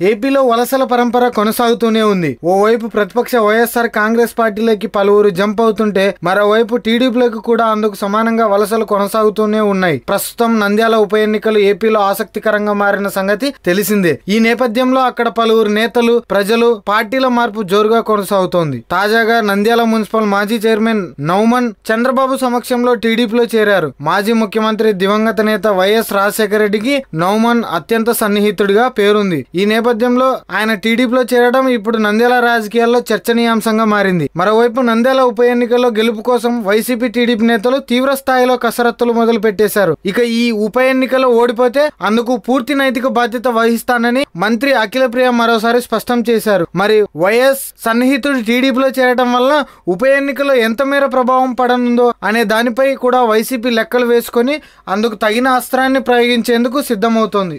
ఏపీలో వలసల పరంపర కొనసాగుతూనే ఉంది. ఓవైపు ప్రతిపక్ష వైఎస్ఆర్ కాంగ్రెస్ పార్టీలోకి పలువురు జంప్ అవుతుంటే మరోవైపు టీడీపీలోకి కూడా అందుకు సమానంగా వలసలు కొనసాగుతూనే ఉన్నాయి. ప్రస్తుతం నంద్యాల ఉప ఎన్నికలు ఏపీలో ఆసక్తికరంగా మారిన సంగతి తెలిసిందే. ఈ నేపథ్యంలో అక్కడ పలువురు నేతలు ప్రజలు పార్టీల మార్పు జోరుగా కొనసాగుతోంది. తాజాగా నంద్యాల మున్సిపల్ మాజీ చైర్మన్ నౌమన్ చంద్రబాబు సమక్షంలో టీడీపీలో చేరారు. మాజీ ముఖ్యమంత్రి దివంగత నేత వైఎస్ రాజశేఖర రెడ్డికి నౌమన్ అత్యంత సన్నిహితుడిగా పేరుంది. ఈ నేపథ్యంలో ఆయన టీడీపీలో చేరడం ఇప్పుడు నంద్యాల రాజకీయాల్లో చర్చనీయాంశంగా మారింది. మరోవైపు నంద్యాల ఉప ఎన్నికల్లో గెలుపు కోసం వైసీపీ టీడీపీ నేతలు తీవ్ర స్థాయిలో కసరత్తులు మొదలు పెట్టేశారు ఇక ఈ ఉప ఎన్నికలో ఓడిపోతే అందుకు పూర్తి నైతిక బాధ్యత వహిస్తానని మంత్రి అఖిలప్రియ మరోసారి స్పష్టం చేశారు. మరి వైఎస్ సన్నిహితుడు టీడీపీలో చేరడం వల్ల ఉప ఎన్నికలో ఎంత మేర ప్రభావం పడనుందో అనే దానిపై కూడా వైసీపీ లెక్కలు వేసుకొని అందుకు తగిన అస్త్రాన్ని ప్రయోగించేందుకు సిద్ధమవుతోంది.